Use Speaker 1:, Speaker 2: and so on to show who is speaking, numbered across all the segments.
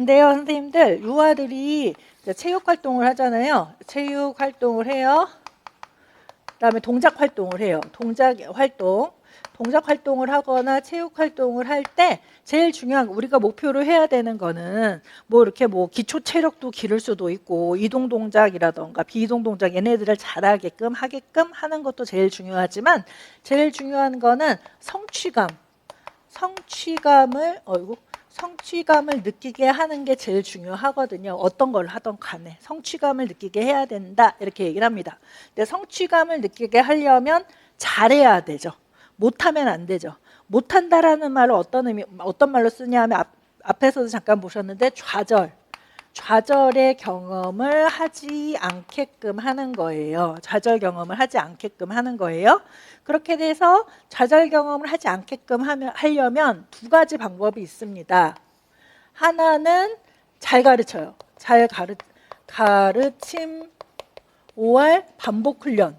Speaker 1: 근데요, 선생님들, 유아들이 체육 활동을 하잖아요. 체육 활동을 해요. 그다음에 동작 활동을 해요. 동작 활동. 동작 활동을 하거나 체육 활동을 할 때 제일 중요한 우리가 목표로 해야 되는 거는 뭐 이렇게 뭐 기초 체력도 기를 수도 있고 이동 동작이라던가 비이동 동작 얘네들을 잘하게끔 하게끔 하는 것도 제일 중요하지만 제일 중요한 거는 성취감 성취감을 어이구 성취감을 느끼게 하는 게 제일 중요하거든요. 어떤 걸 하던 간에 성취감을 느끼게 해야 된다 이렇게 얘기를 합니다. 근데 성취감을 느끼게 하려면 잘해야 되죠. 못하면 안 되죠. 못한다라는 말을 어떤 의미 어떤 말로 쓰냐면 앞, 앞에서도 잠깐 보셨는데 좌절 좌절의 경험을 하지 않게끔 하는 거예요. 좌절 경험을 하지 않게끔 하는 거예요. 그렇게 돼서 좌절 경험을 하지 않게끔 하려면 두 가지 방법이 있습니다. 하나는 잘 가르쳐요. 잘 가르, 가르침 5월 반복 훈련.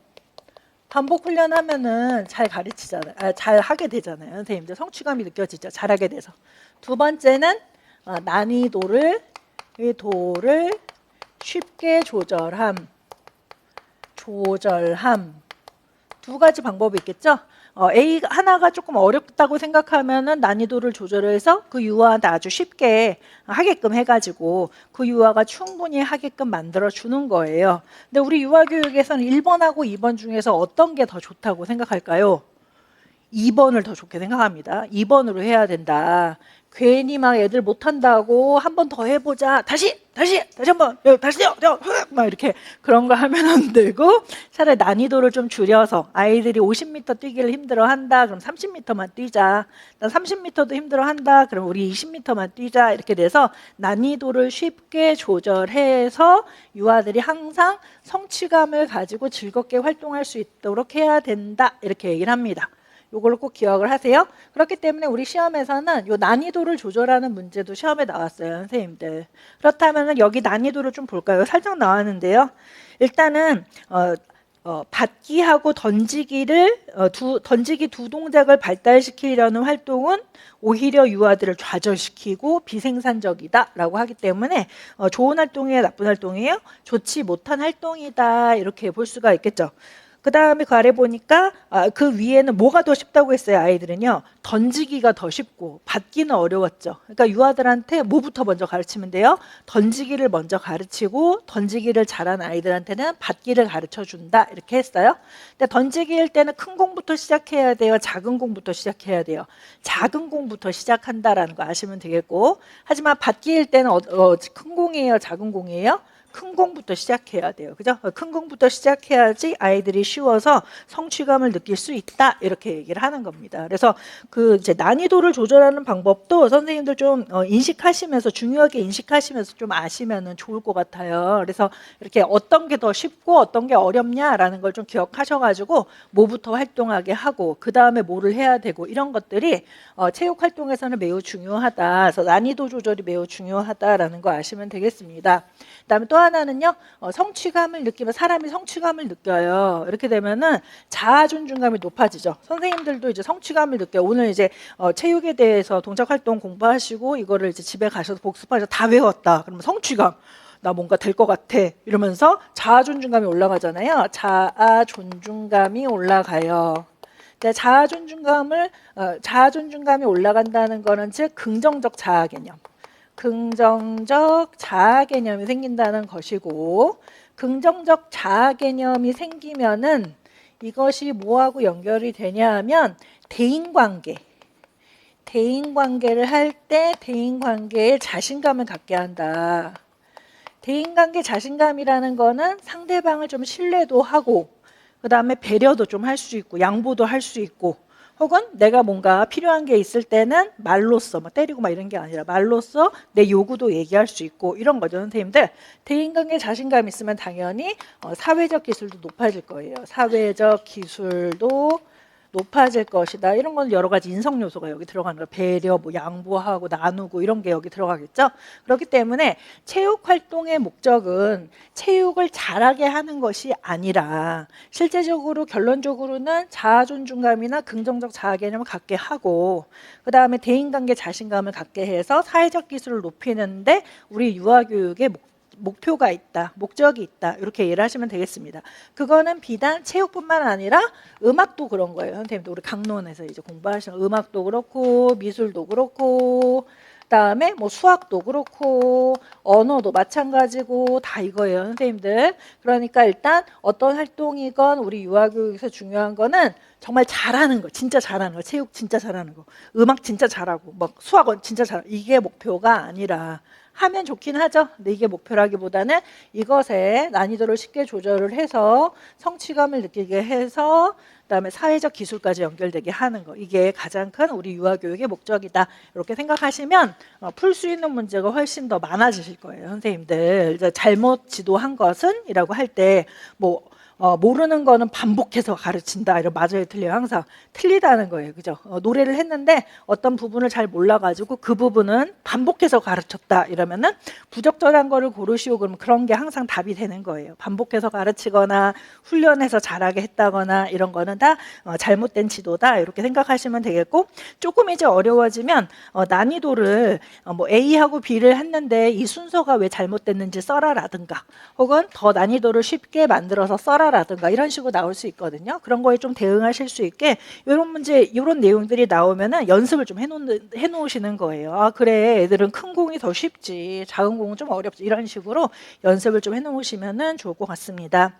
Speaker 1: 반복 훈련 하면은 잘 가르치잖아요. 아, 잘 하게 되잖아요. 선생님들 성취감이 느껴지죠. 잘하게 돼서. 두 번째는 어, 난이도를 이 도를 쉽게 조절함, 조절함 두 가지 방법이 있겠죠. 어, A 하나가 조금 어렵다고 생각하면은 난이도를 조절해서 그 유아한테 아주 쉽게 하게끔 해가지고 그 유아가 충분히 하게끔 만들어 주는 거예요. 근데 우리 유아 교육에서는 1번하고 2번 중에서 어떤 게 더 좋다고 생각할까요? 2번을 더 좋게 생각합니다. 2번으로 해야 된다. 괜히 막 애들 못한다고 한 번 더 해보자. 다시, 다시, 다시 한 번, 야, 다시요, 야, 막 이렇게 그런 거 하면 안 되고 차라리 난이도를 좀 줄여서 아이들이 50m 뛰기를 힘들어 한다. 그럼 30m만 뛰자. 난 30m도 힘들어 한다. 그럼 우리 20m만 뛰자. 이렇게 돼서 난이도를 쉽게 조절해서 유아들이 항상 성취감을 가지고 즐겁게 활동할 수 있도록 해야 된다. 이렇게 얘기를 합니다. 요걸로 꼭 기억을 하세요. 그렇기 때문에 우리 시험에서는 요 난이도를 조절하는 문제도 시험에 나왔어요, 선생님들. 그렇다면 여기 난이도를 좀 볼까요? 살짝 나왔는데요. 일단은 어, 어, 받기하고 던지기를 어, 두, 던지기 두 동작을 발달시키려는 활동은 오히려 유아들을 좌절시키고 비생산적이다라고 하기 때문에 어, 좋은 활동이에요, 나쁜 활동이에요? 좋지 못한 활동이다 이렇게 볼 수가 있겠죠. 그 다음에 그 아래 보니까 아, 그 위에는 뭐가 더 쉽다고 했어요 아이들은요? 던지기가 더 쉽고 받기는 어려웠죠. 그러니까 유아들한테 뭐부터 먼저 가르치면 돼요? 던지기를 먼저 가르치고 던지기를 잘한 아이들한테는 받기를 가르쳐 준다 이렇게 했어요. 근데 던지기일 때는 큰 공부터 시작해야 돼요? 작은 공부터 시작해야 돼요? 작은 공부터 시작한다라는 거 아시면 되겠고. 하지만 받기일 때는 어, 어, 큰 공이에요? 작은 공이에요 큰 공부터 시작해야 돼요. 그죠? 큰 공부터 시작해야지 아이들이 쉬워서 성취감을 느낄 수 있다. 이렇게 얘기를 하는 겁니다. 그래서 그 이제 난이도를 조절하는 방법도 선생님들 좀 어, 인식하시면서 중요하게 인식하시면서 좀 아시면은 좋을 것 같아요. 그래서 이렇게 어떤 게 더 쉽고 어떤 게 어렵냐라는 걸 좀 기억하셔 가지고 뭐부터 활동하게 하고 그 다음에 뭐를 해야 되고 이런 것들이 어, 체육 활동에서는 매우 중요하다. 그래서 난이도 조절이 매우 중요하다라는 거 아시면 되겠습니다. 그다음에 또 하나는요 어, 성취감을 느끼면 사람이 성취감을 느껴요. 이렇게 되면은 자아 존중감이 높아지죠. 선생님들도 이제 성취감을 느껴요. 오늘 이제 어, 체육에 대해서 동작 활동 공부하시고 이거를 이제 집에 가셔서 복습하셔서 다 외웠다. 그러면 성취감. 나 뭔가 될 것 같아. 이러면서 자아 존중감이 올라가잖아요. 자아 존중감이 올라가요. 자아 존중감을 어, 자아 존중감이 올라간다는 거는 즉 긍정적 자아 개념 긍정적 자아 개념이 생긴다는 것이고 긍정적 자아 개념이 생기면은 이것이 뭐하고 연결이 되냐 하면 대인 관계 대인 관계를 할 때 대인 관계에 자신감을 갖게 한다. 대인 관계 자신감이라는 거는 상대방을 좀 신뢰도 하고 그다음에 배려도 좀 할 수 있고 양보도 할 수 있고 혹은 내가 뭔가 필요한 게 있을 때는 말로써 뭐 때리고 막 이런 게 아니라 말로써 내 요구도 얘기할 수 있고 이런 거죠 선생님들. 대인관계 자신감 있으면 당연히 어, 사회적 기술도 높아질 거예요. 사회적 기술도 높아질 것이다. 이런 건 여러 가지 인성 요소가 여기 들어가는 거예요. 배려, 뭐 양보하고 나누고 이런 게 여기 들어가겠죠. 그렇기 때문에 체육 활동의 목적은 체육을 잘하게 하는 것이 아니라 실제적으로 결론적으로는 자아 존중감이나 긍정적 자아 개념을 갖게 하고 그다음에 대인관계 자신감을 갖게 해서 사회적 기술을 높이는데 우리 유아 교육의 목 목표가 있다, 목적이 있다 이렇게 이해를 하시면 되겠습니다. 그거는 비단 체육뿐만 아니라 음악도 그런 거예요. 선생님도 우리 강론에서 이제 공부하시는 음악도 그렇고 미술도 그렇고 그다음에 뭐 수학도 그렇고 언어도 마찬가지고 다 이거예요, 선생님들. 그러니까 일단 어떤 활동이건 우리 유아교육에서 중요한 거는 정말 잘하는 거, 진짜 잘하는 거, 체육 진짜 잘하는 거, 음악 진짜 잘하고, 막 수학은 진짜 잘. 이게 목표가 아니라 하면 좋긴 하죠. 근데 이게 목표라기보다는 이것에 난이도를 쉽게 조절을 해서 성취감을 느끼게 해서 그다음에 사회적 기술까지 연결되게 하는 거. 이게 가장 큰 우리 유아 교육의 목적이다. 이렇게 생각하시면 어, 풀수 있는 문제가 훨씬 더 많아지실 거예요 선생님들. 잘못 지도한 것은이라고 할 때 뭐 어, 모르는 거는 반복해서 가르친다. 이런 맞아요, 틀려요. 항상 틀리다는 거예요. 그죠? 어, 노래를 했는데 어떤 부분을 잘 몰라가지고 그 부분은 반복해서 가르쳤다. 이러면은 부적절한 거를 고르시오. 그러면 그런 게 항상 답이 되는 거예요. 반복해서 가르치거나 훈련해서 잘하게 했다거나 이런 거는 다 어, 잘못된 지도다. 이렇게 생각하시면 되겠고 조금 이제 어려워지면 어, 난이도를 어, 뭐 A하고 B를 했는데 이 순서가 왜 잘못됐는지 써라라든가 혹은 더 난이도를 쉽게 만들어서 써라 라든가 이런 식으로 나올 수 있거든요. 그런 거에 좀 대응하실 수 있게 이런 문제 이런 내용들이 나오면은 연습을 좀 해놓는 해놓으시는 거예요. 아 그래 애들은 큰 공이 더 쉽지 작은 공은 좀 어렵지 이런 식으로 연습을 좀 해놓으시면은 좋을 것 같습니다.